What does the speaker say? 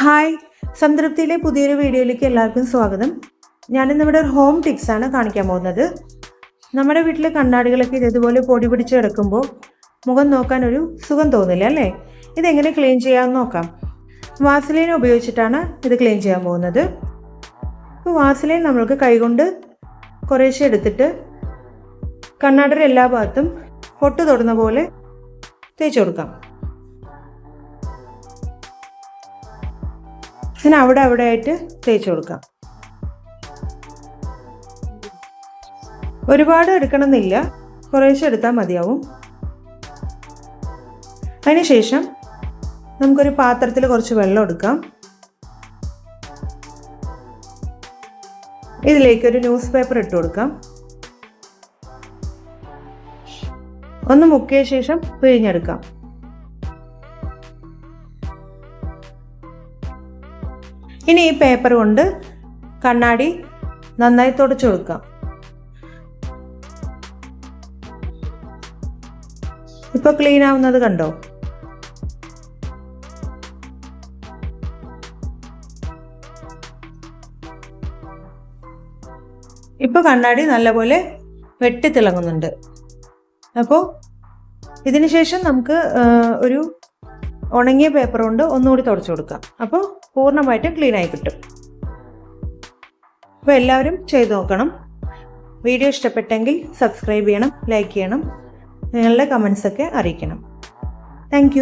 Hi സംതൃപ്തിയിലെ പുതിയൊരു വീഡിയോയിലേക്ക് എല്ലാവർക്കും സ്വാഗതം. ഞാനിന്ന് ഇവിടെ ഒരു ഹോം ടിപ്സ് ആണ് കാണിക്കാൻ പോകുന്നത്. നമ്മുടെ വീട്ടിലെ കണ്ണാടികളൊക്കെ ഇതേപോലെ പൊടി പിടിച്ച് കിടക്കുമ്പോൾ മുഖം നോക്കാൻ ഒരു സുഖം തോന്നില്ല അല്ലേ? ഇതെങ്ങനെ ക്ലീൻ ചെയ്യാമെന്ന് നോക്കാം. വാസലൈൻ ഉപയോഗിച്ചിട്ടാണ് ഇത് ക്ലീൻ ചെയ്യാൻ പോകുന്നത്. ഇപ്പോൾ വാസലൈൻ നമ്മൾക്ക് കൈകൊണ്ട് കുറേശ്ശെ എടുത്തിട്ട് കണ്ണാടിയുടെ എല്ലാ ഭാഗത്തും പൊട്ട് തൊടുന്ന പോലെ തേച്ച് കൊടുക്കാം. ഇങ്ങനെ അവിടെ അവിടെ ആയിട്ട് തേച്ച് കൊടുക്കാം. ഒരുപാട് എടുക്കണമെന്നില്ല. കുറേശ്ശെ എടുത്താൽ മതിയാവും. അതിനുശേഷം നമുക്കൊരു പാത്രത്തിൽ കുറച്ച് വെള്ളം എടുക്കാം. ഇതിലേക്ക് ഒരു ന്യൂസ് പേപ്പർ ഇട്ട് കൊടുക്കാം. ഒന്ന് മുക്കിയ ശേഷം പിഴിഞ്ഞെടുക്കാം. ഇനി ഈ പേപ്പർ കൊണ്ട് കണ്ണാടി നന്നായി തുടച്ചു കൊടുക്കാം ഇപ്പൊ ക്ലീൻ ആവുന്നത് കണ്ടോ? ഇപ്പൊ കണ്ണാടി നല്ലപോലെ വെട്ടിത്തിളങ്ങുന്നുണ്ട് അപ്പോൾ ഇതിനുശേഷം നമുക്ക് ഒരു ഉണങ്ങിയ പേപ്പർ കൊണ്ട് ഒന്നുകൂടി തുടച്ചു കൊടുക്കാം അപ്പോൾ പൂർണമായിട്ട് ക്ലീൻ ആയി കിട്ടും. അപ്പോൾ എല്ലാവരും ചെയ്തു നോക്കണം. വീഡിയോ ഇഷ്ടപ്പെട്ടെങ്കിൽ സബ്സ്ക്രൈബ് ചെയ്യണം ലൈക്ക് ചെയ്യണം. നിങ്ങളുടെ കമൻസൊക്കെ അറിയിക്കണം. താങ്ക്